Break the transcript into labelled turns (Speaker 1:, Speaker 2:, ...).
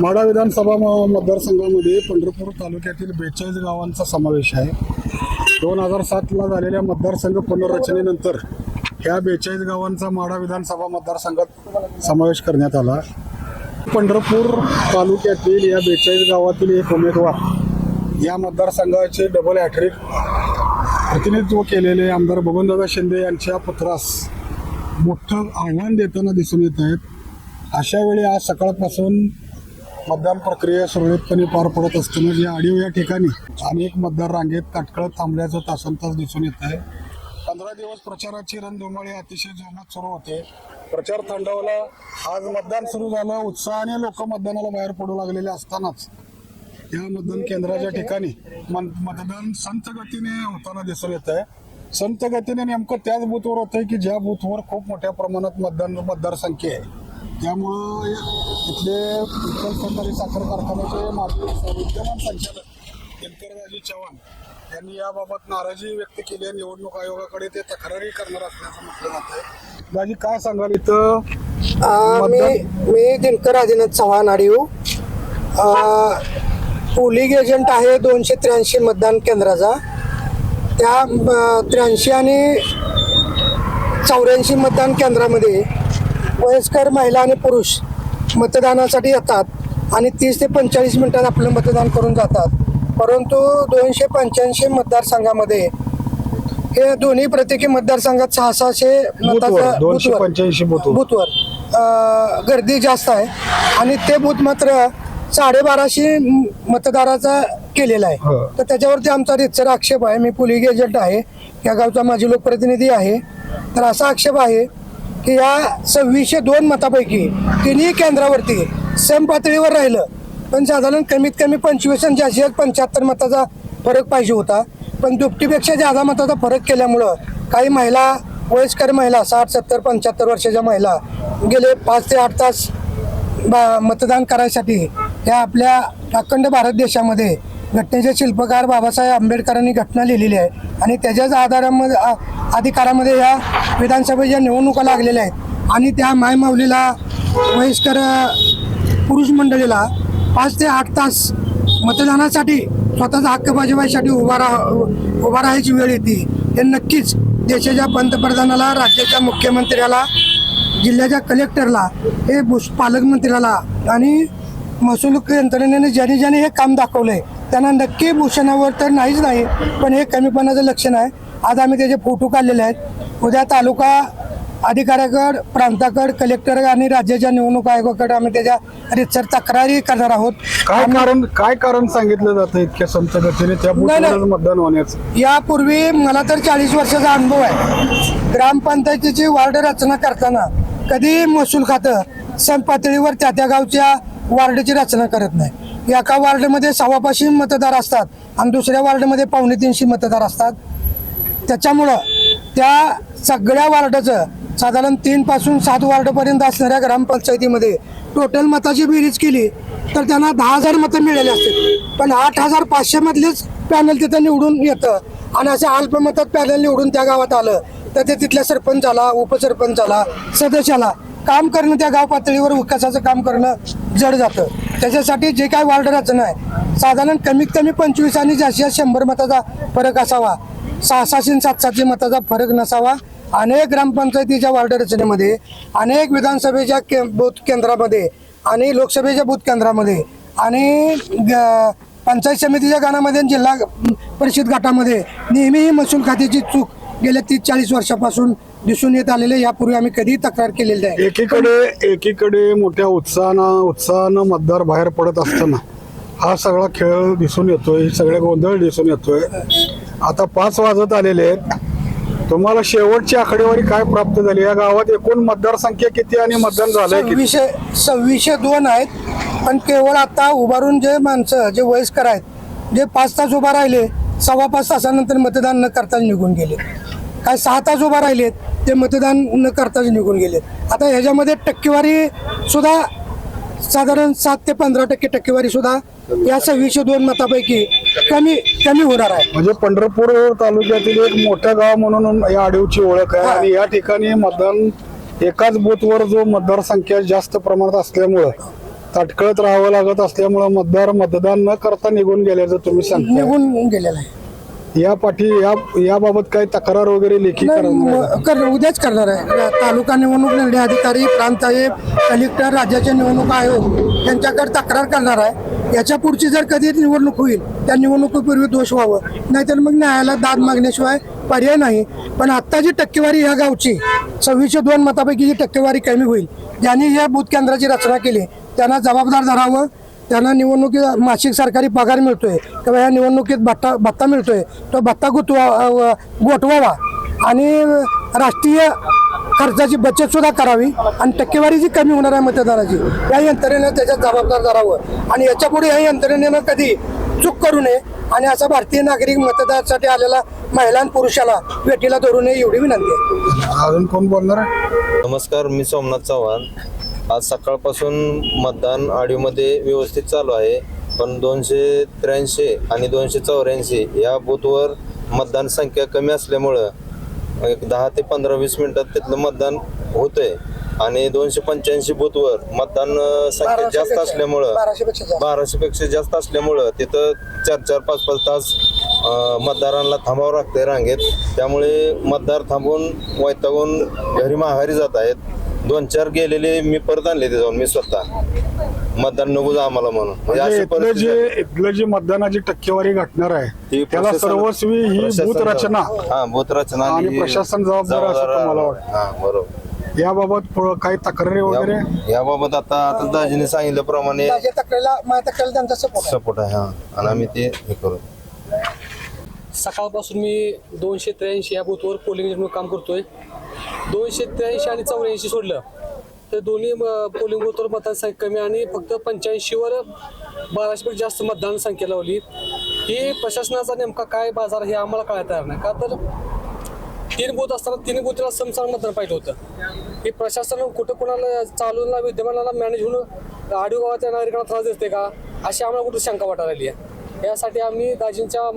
Speaker 1: माढा विधानसभा म- मतदारसंघामध्ये पंढरपूर तालुक्यातील बेचाळीस गावांचा समावेश आहे. दोन हजार सातला झालेल्या मतदारसंघ पुनर्रचनेनंतर ह्या बेचाळीस गावांचा माढा विधानसभा मतदारसंघात समावेश करण्यात आला. पंढरपूर तालुक्यातील या बेचाळीस गावातील एक उमेदवार या मतदारसंघाचे डबल हॅट्रिक प्रतिनिधित्व केलेले आमदार बबनदादा शिंदे यांच्या पुत्रास मोठं आव्हान देताना दिसून येत आहेत. अशा वेळी आज सकाळपासून मतदान प्रक्रिया सुरळीतपणे पार पडत असताना या आडीव या ठिकाणी अनेक मतदार रांगेत ताटकळत थांबल्याचं तासन तास दिसून येत आहे. पंधरा दिवस प्रचाराची रणधुमाळी अतिशय जोमात सुरू होते. प्रचार थंडावला आज मतदान सुरू झालं. उत्साहाने लोक मतदानाला बाहेर पडू लागलेले असतानाच या मतदान केंद्राच्या ठिकाणी मन- मतदान संत गतीने होताना दिसून येत आहे. संत गतीने नेमकं त्याच बूथवर होतंय आहे की ज्या बूथवर खूप मोठ्या प्रमाणात मतदान मतदारसंख्या आहे. त्यामुळं इथले उत्तर सहकारी साखर कारखान्याचे माजी विद्यमान संचालक दिनकरराजी चव्हाण यांनी याबाबत नाराजी व्यक्त केली आहे निवडणूक आयोगाकडे ते तक्रारी करणार असल्याचं म्हटलं जात आहे. दाजी काय सांगाल इथं?
Speaker 2: मी मी दिनकर आदिनाथ चव्हाण आडीव. पोलिंग एजंट आहे दोनशे त्र्याऐंशी मतदान केंद्राचा. त्या त्र्याऐंशी आणि चौऱ्याऐंशी मतदान केंद्रामध्ये वयस्कर महिला आणि पुरुष मतदानासाठी येतात आणि तीस ते पंचेचाळीस मिनिटात आपलं मतदान करून जातात. परंतु दोनशे पंच्याऐंशी मतदारसंघामध्ये हे दोन्ही प्रत्येकी मतदारसंघात सहा सहाशे बूथवर- गर्दी जास्त आहे आणि ते बूथ मात्र साडेबाराशे मतदाराचा केलेला आहे.
Speaker 1: हो.
Speaker 2: तर त्याच्यावरती आमचा रितसर आक्षेप आहे. मी पोलिंग एजंट आहे. या गावचा माजी लोकप्रतिनिधी आहे. तर असा आक्षेप आहे की या सव्वीसशे दोन मतापैकी तिन्ही केंद्रावरती सम पातळीवर राहिलं. पण साधारण कमीत कमी पंचवीस आणि जास्तीत पंच्याहत्तर मताचा फरक पाहिजे होता. पण दुपटीपेक्षा जादा मताचा फरक केल्यामुळं काही महिला वयस्कर महिला साठ सत्तर पंच्याहत्तर वर्षाच्या महिला गेले पाच ते आठ तास बा मतदान करायसाठी या आपल्या अखंड भारत देशामध्ये घटनेचे शिल्पकार बाबासाहेब आंबेडकरांनी घटना लिहिलेली आहे. आणि त्याच्याच आधारामध्ये अधिकारामध्ये या विधानसभेच्या निवडणुका लागलेल्या आहेत आणि त्या मायमाऊलीला वयस्कर पुरुष मंडळीला पाच ते आठ तास मतदानासाठी स्वतःचा हक्क बजावायसाठी उभा राहा उभा राहायची वेळ येते. हे नक्कीच देशाच्या पंतप्रधानाला राज्याच्या मुख्यमंत्र्याला जिल्ह्याच्या कलेक्टरला हे पालकमंत्र्याला आणि महसूल यंत्रणेने ज्याने ज्याने हे काम दाखवलं आहे त्यांना नक्की भूषणावर तर नाहीच नाही पण हे कमीपणाचं लक्षण आहे. आज आम्ही त्याचे फोटो काढलेले आहेत. उद्या तालुका अधिकाऱ्याकडे प्रांताकडे कलेक्टर आणि राज्याच्या निवडणूक आयोगाकडे आम्ही त्याच्या रितसर तक्रारी करणार आहोत.
Speaker 1: काय कारण काय कारण सांगितलं जातं इतक्या संत गतीने त्या मतदान होण्याचं.
Speaker 2: यापूर्वी मला तर चाळीस वर्षाचा अनुभव आहे. ग्रामपंचायतीची वार्ड रचना करताना कधी महसूल खातं सम पातळीवर त्या त्या गावच्या वार्डची रचना करत नाही. एका वार्डमध्ये सव्वापाचशे मतदार असतात आणि दुसऱ्या वार्डमध्ये पावणे तीनशे मतदार असतात. त्याच्यामुळं त्या सगळ्या वार्डाचं साधारण तीनपासून सात वार्डपर्यंत असणाऱ्या ग्रामपंचायतीमध्ये टोटल मताची बेरीज केली तर त्यांना दहा हजार मतं मिळाली असतील. पण आठ हजार पाचशेमधलेच पॅनल तिथं निवडून येतं. आणि असं अल्पमतात पॅनल निवडून त्या गावात आलं तर ते तिथल्या सरपंचाला उपसरपंचाला सदस्याला काम करणं त्या गाव पातळीवर विकासाचं काम करणं जड जातं. त्याच्यासाठी जे काय वार्ड रचना आहे साधारण कमीत कमी पंचवीस आणि जास्तीत शंभर मताचा फरक असावा. सहा सहाशे आणि सात सातशे मताचा फरक नसावा. अनेक ग्रामपंचायतीच्या वार्ड रचनेमध्ये अनेक विधानसभेच्या के बूथ केंद्रामध्ये आणि लोकसभेच्या बूथ केंद्रामध्ये आणि ग- पंचायत समितीच्या गाण्यामध्ये जिल्हा परिषद गटामध्ये नेहमी महसूल खात्याची चूक गेल्या तीस चाळीस वर्षापासून दिसून येत आलेले यापूर्वी आम्ही कधीही तक्रार केलेली आहे
Speaker 1: एकीकडे एकीकडे मोठ्या उत्साहानं उत्साहानं मतदार बाहेर पडत असताना हा सगळा खेळ दिसून येतोय सगळे गोंधळ दिसून येतोय. आता पाच वाजत आलेले आहेत. तुम्हाला शेवटची आकडेवारी काय प्राप्त झाली? या गावात एकूण मतदारसंख्या किती आणि मतदान झालंय
Speaker 2: सव्वीसशे सव्वीसशे दोन आहेत पण केवळ आता उभारून जे माणसं जे वयस्कर आहेत जे पाच तास उभा राहिले सव्वा पाच तासानंतर मतदान न करताच निघून गेले. काय सहा तास उभा राहिलेत ते मतदान न करताच निघून गेले. आता ह्याच्यामध्ये टक्केवारी सुद्धा साधारण सात ते पंधरा टक्के टक्केवारी सुद्धा या सव्वीसशे दोन मतापैकी कमी कमी होणार आहे.
Speaker 1: म्हणजे पंढरपूर तालुक्यातील एक मोठं गाव म्हणून या आडीवची ओळख आहे आणि या ठिकाणी मतदान एकाच बूथवर जो मतदारसंख्या जास्त प्रमाणात असल्यामुळं ताटकळत राहावं लागत असल्यामुळं मतदार मतदान न करता निघून गेल्याचं तुम्ही सांगता
Speaker 2: निघून गेलेला आहे.
Speaker 1: या पाठी या याबाबत काही तक्रार वगैरे लेखी
Speaker 2: नाही,
Speaker 1: करणार आहे?
Speaker 2: म- कर उद्याच करणार आहे. या तालुका निवडणूक निर्णय अधिकारी प्रांत आयुक्त कलेक्टर राज्याचे निवडणूक आयोग यांच्याकडे तक्रार करणार आहे. याच्या पुढची जर कधी निवडणूक होईल त्या निवडणुकीपूर्वी दोष व्हावं. नाहीतर मग न्यायालयात दाद मागण्याशिवाय पर्याय नाही. पण आत्ता जी टक्केवारी ह्या गावची सव्वीसशे दोन मतापैकी जी टक्केवारी कमी होईल ज्यांनी या बूथ केंद्राची रचना केली त्यांना जबाबदार धरावं त्यांना निवडणुकीत मासिक सरकारी पगार मिळतोय. किंवा या निवडणुकीत भत्ता भत्ता मिळतोय. तो भत्ता गुतवा गोठवावा. आणि राष्ट्रीय खर्चाची बचत सुद्धा करावी आणि टक्केवारी जी कमी होणार आहे मतदाराची या यंत्रणेनं त्याच्यात जबाबदार धरावं. आणि याच्यापुढे या यंत्रणेनं कधी चूक करू नये आणि असा भारतीय नागरिक मतदारासाठी आलेला महिला आणि पुरुषाला भेटीला धरू नये एवढी विनंती आहे.
Speaker 1: अजून कोण बोलणार
Speaker 3: नमस्कार मी सोमनाथ चव्हाण. आज सकाळपासून मतदान आडीमध्ये व्यवस्थित चालू आहे पण दोनशे त्र्याऐंशी आणि दोनशे चौऱ्याऐंशी या बूथवर मतदान संख्या कमी असल्यामुळं एक दहा ते पंधरा वीस मिनिटात तिथलं मतदान होतंय. आणि दोनशे पंच्याऐंशी बूथवर मतदान संख्या जास्त असल्यामुळं
Speaker 2: बाराशे पेक्षा जास्त
Speaker 3: असल्यामुळं तिथं चार चार पाच पाच तास मतदारांना थांबावं लागतंय रांगेत. त्यामुळे मतदार थांबून वैतागून घरी माघारी जात आहेत. दोन चार गेलेले मी परत आणले ते जाऊन मी स्वतः. मतदान नको जा आम्हाला म्हणून. म्हणजे
Speaker 1: म्हणजे
Speaker 3: अशी
Speaker 1: इथलं
Speaker 3: परिस्थिती
Speaker 1: जे. इथलं जी मतदानाची टक्केवारी घटणार आहे
Speaker 3: ती
Speaker 1: त्याला
Speaker 3: प्रशासन-
Speaker 1: सर्वस्वी ही
Speaker 3: प्रशासन
Speaker 1: बूथ रचना.
Speaker 3: हा बूथ रचना
Speaker 1: आणि प्रशासन जबाबदार असं तुम्हाला वाटतं?
Speaker 3: हा बरोबर.
Speaker 1: याबाबत प- काही तक्रारी वगैरे?
Speaker 3: या- याबाबत आता आता दाजीने सांगितल्याप्रमाणे
Speaker 2: माझ्या तक्रारीला माझ्या तक्रारीला त्यांचा सपोर्ट
Speaker 3: सपोर्ट आहे हा. आणि आम्ही ते हे करू.
Speaker 4: सकाळपासून मी दोनशे त्र्याऐंशी या बूथवर पोलिंग म्हणून काम करतोय. दोनशे त्र्याऐंशी आणि चौऱ्याऐंशी सोडलं. तर दोन्ही अं, पोलिंग बूथवर मतदानसंख्या कमी आणि फक्त पंच्याऐंशीवर बाराशेपेक्षा जास्त मतदान संख्या लावली. ही प्रशासनाचा नेमका काय बाजार हे आम्हाला कळायला तयार नाही. का तर तीन बूथ असताना तिन्ही बूथला समसार मतदान पाहिजे होतं. हे प्रशासन कुठं कुणाला चालूला विद्यमानाला मॅनेज होऊन आडिओ गावातल्या नागरिकांना त्रास देते का? अशी आम्हाला कुठं शंका वाटायला आली आहे. यासाठी आम्ही दाजींच्या